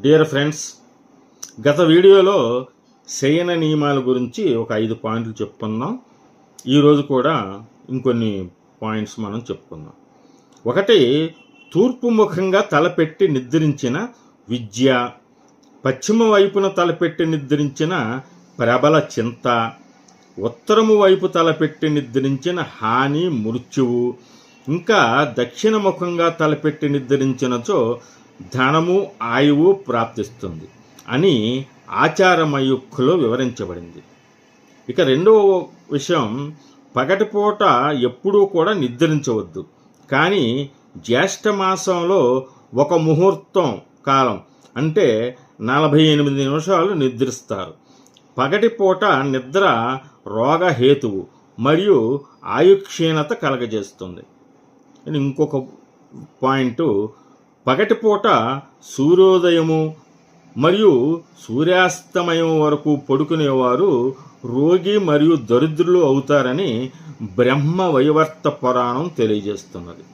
Dear friends గత వీడియోలో శయన నియమాల గురించి ఒక ఐదు పాయింట్లు చెప్పుకుందాం. ఈరోజు కూడా ఇంకొన్ని పాయింట్స్ మనం చెప్పుకుందాం. ఒకటి తూర్పు ముఖంగా తలపెట్టి నిద్రించిన విద్య పశ్చిమ వైపున తలపెట్టి నిద్రించిన ప్రబల చింత ఉత్తరము వైపు తలపెట్టి నిద్రించిన హాని మృత్యువు ఇంకా దక్షిణ ముఖంగా తలపెట్టి నిద్రించినచో ధనము ఆయువు ప్రాప్తిస్తుంది అని ఆచారమయుక్కులో వివరించబడింది. ఇక రెండవ విషయం పగటిపూట ఎప్పుడూ కూడా నిద్రించవద్దు. కానీ జ్యేష్ఠ మాసంలో ఒక ముహూర్తం కాలం అంటే నలభై ఎనిమిది నిమిషాలు నిద్రిస్తారు. పగటిపూట నిద్ర రోగహేతువు మరియు ఆయుక్షీణత కలగజేస్తుంది. అని ఇంకొక పాయింట్ పగటిపూట సూర్యోదయము మరియు సూర్యాస్తమయం వరకు పడుకునేవారు రోగి మరియు దరిద్రులు అవుతారని బ్రహ్మ వైవర్త పురాణం తెలియజేస్తున్నది.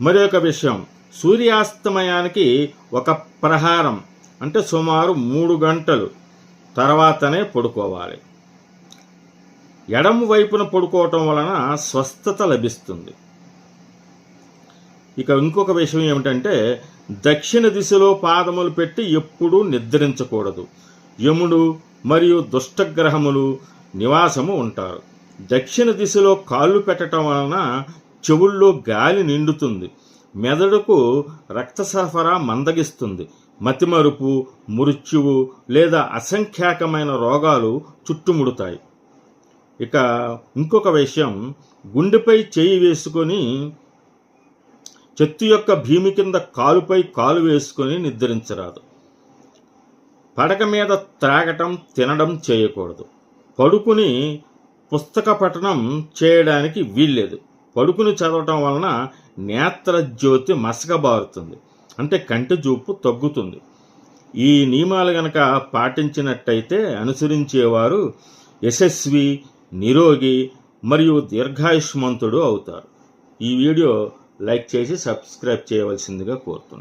మరొక విషయం సూర్యాస్తమయానికి ఒక ప్రహారం అంటే సుమారు మూడు గంటలు తర్వాతనే పడుకోవాలి. ఎడమ వైపున పడుకోవటం వలన స్వస్థత లభిస్తుంది. ఇక ఇంకొక విషయం ఏమిటంటే దక్షిణ దిశలో పాదములు పెట్టి ఎప్పుడూ నిద్రించకూడదు. యముడు మరియు దుష్టగ్రహములు నివాసము ఉంటారు. దక్షిణ దిశలో కాళ్ళు పెట్టడం వలన చెవుల్లో గాలి నిండుతుంది. మెదడుకు రక్త సరఫరా మందగిస్తుంది. మతిమరుపు మృత్యువు లేదా అసంఖ్యాకమైన రోగాలు చుట్టుముడుతాయి. ఇక ఇంకొక విషయం గుండెపై చేయి వేసుకొని చెట్టు యొక్క భీమి కింద కాలుపై కాలు వేసుకొని నిద్రించరాదు. పడక మీద త్రాగటం తినడం చేయకూడదు. పడుకుని పుస్తక పఠనం చేయడానికి వీల్లేదు. పడుకుని చదవటం వలన నేత్ర జ్యోతి మసకబారుతుంది. అంటే కంటి చూపు తగ్గుతుంది. ఈ నియమాలు గనక పాటించినట్టయితే అనుసరించేవారు యశస్వి నిరోగి మరియు దీర్ఘాయుష్మంతుడు అవుతారు. ఈ వీడియో లైక్ చేసి సబ్స్క్రైబ్ చేయవలసిందిగా కోరుతున్నాను.